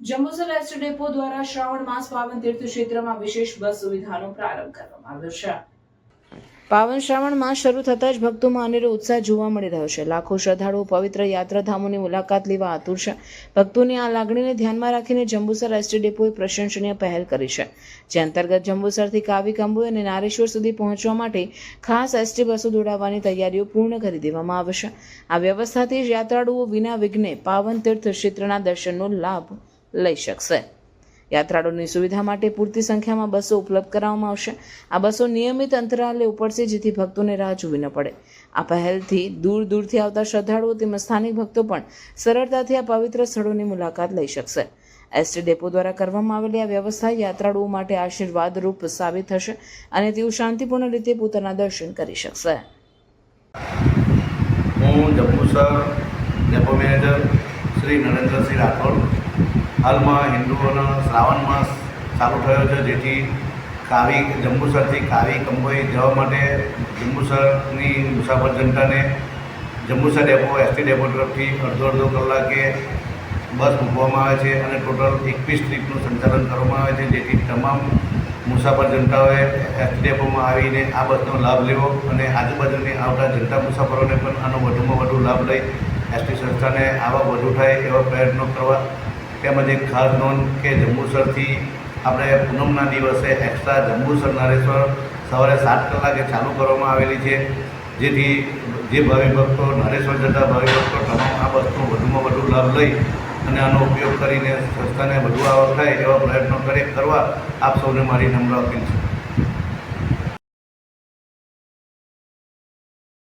Jambusar S depot દ્વારા શ્રાવણ માસ પાવન તીર્થ ક્ષેત્રમાં વિશેષ બસ સુવિધાનો પ્રારંભ કરવામાં આવ્યો છે. પાવન શ્રાવણ માસ શરૂ થતાં જ ભક્તોમાં અનેરો ઉત્સાહ જોવા મળી રહ્યો છે. લાખો શ્રદ્ધાળુઓ પવિત્ર યાત્રાધામોની મુલાકાત લેવા આતુર છે. ભક્તોની આ લાગણીને ધ્યાનમાં રાખીને જંબુસર એસટી ડેપોએ પ્રશંસનીય પહેલ કરી છે. જે અંતર્ગત જંબુસરથી કાવી કંબુ અને નારેશ્વર સુધી પહોંચવા માટે ખાસ એસટી બસો દોડાવવાની તૈયારીઓ પૂર્ણ કરી દેવામાં આવશે આ વ્યવસ્થાથી જ યાત્રાળુઓ વિના વિઘ્ને પાવન તીર્થ ક્ષેત્રના દર્શનનો લાભ લઈ શકશે. યાત્રાળુઓની સુવિધા માટે પૂરતી સંખ્યામાં બસો ઉપલબ્ધ કરાવવામાં આવશે. આ બસો નિયમિત અંતરાલે ઉપડશે જેથી ભક્તોને રાહ જોવી ન પડે. આ પહેલથી દૂર દૂરથી આવતા શ્રદ્ધાળુઓ તેમજ સ્થાનિક ભક્તો પણ સરળતાથી આ પવિત્ર સ્થળોની મુલાકાત લઈ શકશે. એસટી ડેપો દ્વારા કરવામાં આવેલી આ વ્યવસ્થા યાત્રાળુઓ માટે આશીર્વાદરૂપ સાબિત થશે અને તેઓ શાંતિપૂર્ણ રીતે પોતાના દર્શન કરી શકશે. હું જંબુસર ડેપો મેનેજર શ્રી નરેન્દ્રસિંહ રાઠોડ હાલમાં હિન્દુઓનો શ્રાવણ માસ ચાલુ થયો છે, જેથી કાવી જંબુસરથી કાવી કંબોઈ જવા માટે જંબુસરની મુસાફર જનતાને જંબુસર ડેપો, એસટી ડેપો તરફથી અડધો અડધો કલાકે બસ મૂકવામાં આવે છે અને ટોટલ એકવીસ ટ્રીપનું સંચાલન કરવામાં આવે છે, જેથી તમામ મુસાફર જનતાઓએ એસટી ડેપોમાં આવીને આ બસનો લાભ લેવો અને આજુબાજુની આવતા જનતા મુસાફરોને પણ આનો વધુમાં વધુ લાભ લઈ એસટી સંસ્થાને આવા વધુ થાય એવા પ્રયત્નો કરવા તેમજ એક ખાસ નોંધ કે જંબુસરથી આપણે પૂનમના દિવસે એક્સ્ટ્રા જંબુસર નરેશ્વર સવારે સાત કલાકે ચાલુ કરવામાં આવેલી છે. જેથી જે ભાવિ ભક્તો નરેશ્વર જતા ભાવિ ભક્તો તમામ આ બસનો વધુમાં વધુ લાભ લઈ અને આનો ઉપયોગ કરીને સંસ્થાને વધુ આવક થાય એવા પ્રયત્નો કરે, કરવા આપ સૌને મારી નમ્ર અપીલ છે.